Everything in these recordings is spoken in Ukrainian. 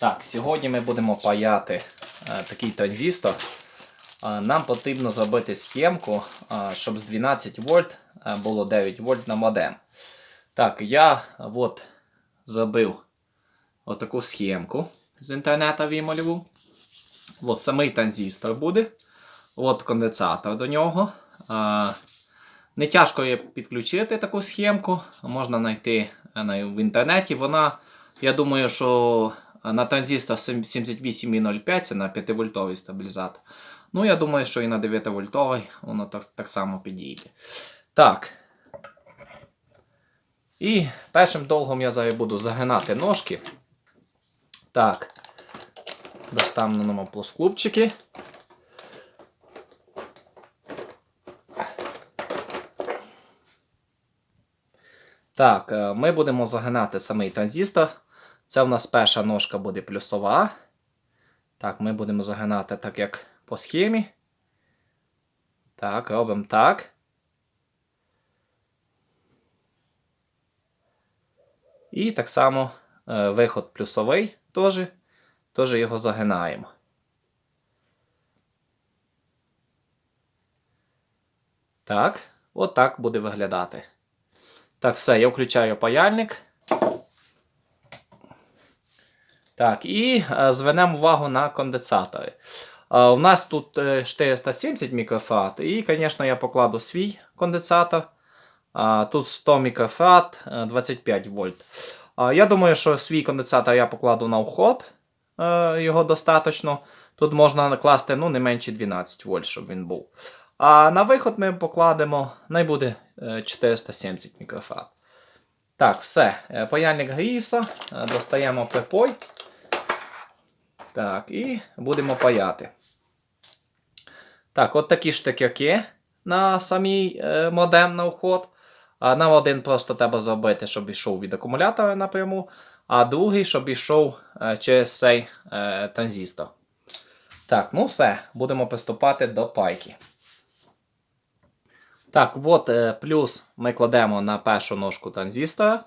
Так, сьогодні ми будемо паяти е, такий транзистор. Е, нам потрібно зробити схемку, е, щоб з 12 вольт е, було 9 вольт на модем. Так, я от зробив отаку схемку з інтернету вималював. От самий транзистор буде. От конденсатор до нього. Е, Не тяжко є підключити таку схемку. Можна знайти е, в інтернеті. Вона, я думаю, що на транзистор 78,05 це на 5-вольтовий стабілізатор. Ну, я думаю, що і на 9-вольтовий воно так, так само підійде. Так. І першим долгом я зараз буду загинати ножки. Так. Достанемо плоскопчики. Так, е, ми будемо загинати самий транзистор. Це в нас перша ножка буде плюсова. Так, ми будемо загинати так, як по схемі. Так, робимо так. І так само е, виход плюсовий теж. Теж його загинаємо. Так, от так буде виглядати. Так, все, я включаю паяльник. Так, і е, звернемо увагу на конденсатори. Е, у нас тут е, 470 мікрофарад, і, звісно, я покладу свій конденсатор. Тут 100 мікрофарад, е, 25 вольт. Я думаю, що свій конденсатор я покладу на вход. Е, його достатньо. Тут можна накласти ну, не менше 12 вольт, щоб він був. А на виход ми покладемо, най буде е, 470 мікрофарад. Так, все. Е, Паяльник е, достаємо припой. Так, і будемо паяти. Так, от такі штикерки на самій е, модем на вход. А нам один просто треба зробити, щоб йшов від акумулятора напряму, а другий, щоб йшов е, через цей е, транзистор. Так, ну все, будемо приступати до пайки. Так, от е, плюс ми кладемо на першу ножку транзистора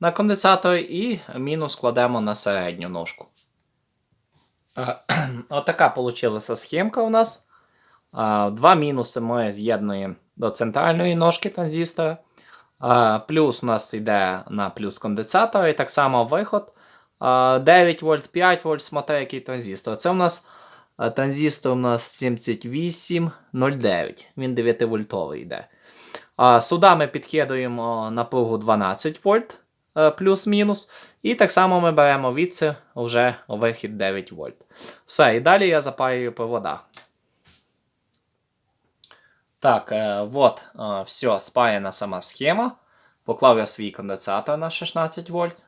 на конденсатор і мінус кладемо на середню ножку. Отака вийшла схемка у нас. Два мінуси ми з'єднуємо до центральної ножки транзистора. Плюс у нас йде на плюс конденсатор, і так само виход. 9 вольт, 5 вольт, смотри, який транзистор. Це у нас транзистор у нас 7809. Він 9 вольтовий йде. Сюди ми підкидуємо напругу 12 вольт плюс-мінус. І так само ми беремо відси вже вихід 9 вольт. Все, і далі я запаюю провода. Так, е, от, е, все, спаяна сама схема. Поклав я свій конденсатор на 16 вольт,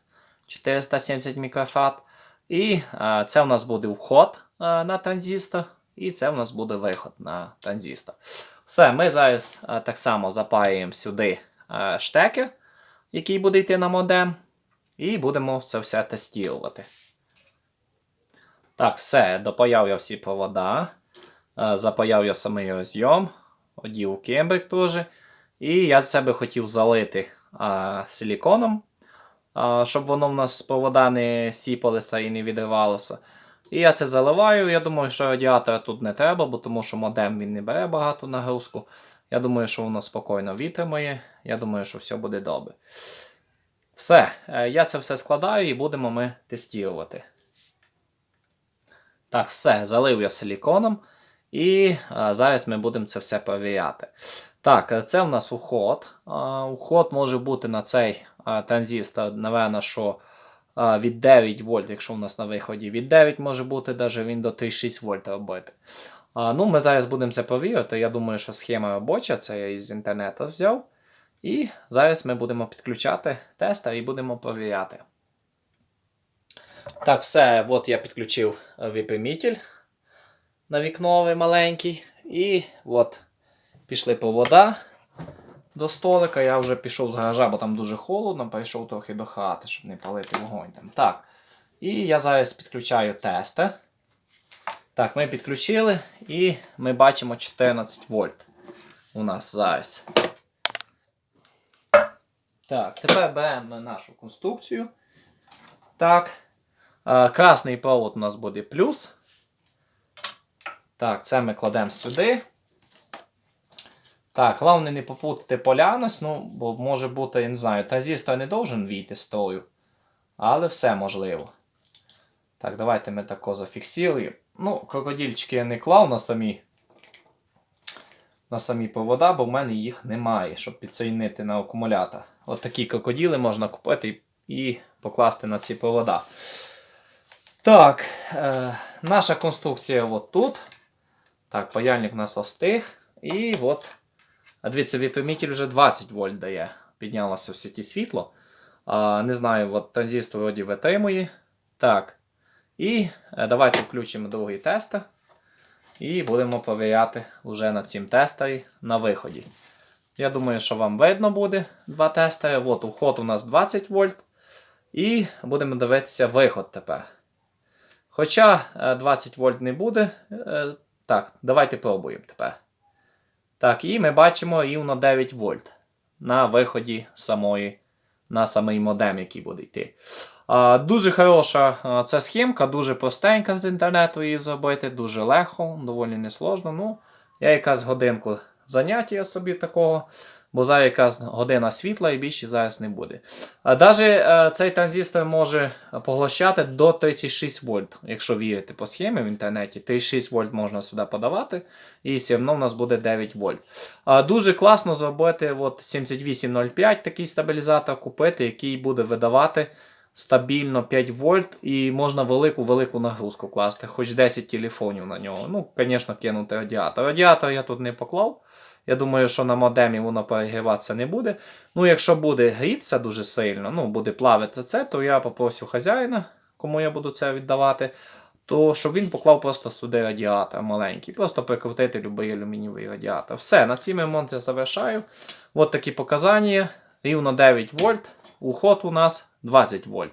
470 мікрофарад. І е, це у нас буде вход е, на транзистор, і це у нас буде виход на транзистор. Все, ми зараз е, так само запаюємо сюди е, штекер, який буде йти на модем. І будемо це все тестувати. Так, все, допаяв я всі провода. Е, Запаяв я самий розйом, одів кембрик теж. І я себе хотів залити а, силіконом, а, щоб воно в нас провода не сіпалися і не відривалося. І я це заливаю. Я думаю, що радіатора тут не треба, бо тому що модем він не бере багато нагрузку. Я думаю, що воно спокійно витримає. Я думаю, що все буде добре. Все, е, я це все складаю і будемо ми тестувати. Так, все, залив я силіконом. І а, зараз ми будемо це все перевіряти. Так, е, це в нас уход. Уход може бути на цей транзистор, напевно, що від 9 вольт, якщо у нас на виході від 9 може бути, навіть він до 3,6 вольт робити. А, ну, Ми зараз будемо це перевірити. Я думаю, що схема робоча, це я із інтернету взяв. І зараз ми будемо підключати тестер і будемо перевіряти. Так, все, от я підключив е, на вікновий маленький. І от пішли провода до столика. Я вже пішов з гаража, бо там дуже холодно, прийшов трохи до хати, щоб не палити вогонь там. Так. І я зараз підключаю тестер. Так, ми підключили і ми бачимо 14 вольт у нас зараз. Так, тепер беремо нашу конструкцію. Так. Е, красний провод у нас буде плюс. Так, це ми кладемо сюди. Так, головне не попутати полярність, ну, бо може бути, я не знаю, транзистор не должен війти з тою. Але все можливо. Так, давайте ми тако зафіксуємо. Ну, крокодильчики я не клав на самі, на самі провода, бо в мене їх немає, щоб підсоєднити на акумулятор. От такі крокодили можна купити і, покласти на ці провода. Так, е, наша конструкція от тут. Так, паяльник у нас остиг. І от. А дивіться, випрямитель вже 20 вольт дає. Піднялося в сіті світло. А, не знаю, от транзистор вроді витримує. Так. І е, давайте включимо другий тестер. І будемо перевіряти вже на цим тестері на виході. Я думаю, що вам видно буде два тестери. От уход у нас 20 вольт. І будемо дивитися виход тепер. Хоча е, 20 вольт не буде. е, Так, давайте пробуємо тепер. Так, і ми бачимо рівно 9 вольт на виході самої, на самий модем, який буде йти. Дуже хороша ця схемка, дуже простенька з інтернету її зробити, дуже легко, доволі несложно. Ну, я якраз годинку заняття собі такого, бо зараз якраз година світла і більше зараз не буде. Навіть цей транзистор може поглощати до 36 вольт, якщо вірити по схемі в інтернеті. 36 вольт можна сюди подавати, і все одно у нас буде 9 вольт. Дуже класно зробити от 7805 такий стабілізатор купити, який буде видавати стабільно 5 вольт і можна велику-велику нагрузку класти, хоч 10 телефонів на нього. Ну, звісно, кинути радіатор. Радіатор я тут не поклав. Я думаю, що на модемі воно перегріватися не буде. Ну, якщо буде грітися дуже сильно, ну, буде плавитися це, то я попросю хазяїна, кому я буду це віддавати, то щоб він поклав просто сюди радіатор маленький. Просто прикрутити будь-який алюмінієвий радіатор. Все, на цій ремонт я завершаю. От такі показання. Рівно 9 вольт. Уход у нас 20 вольт.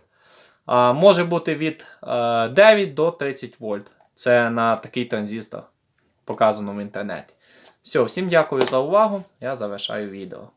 А, може бути від е, 9 до 30 вольт. Це на такий транзистор, показано в інтернеті. Все, всім дякую за увагу. Я завершаю відео.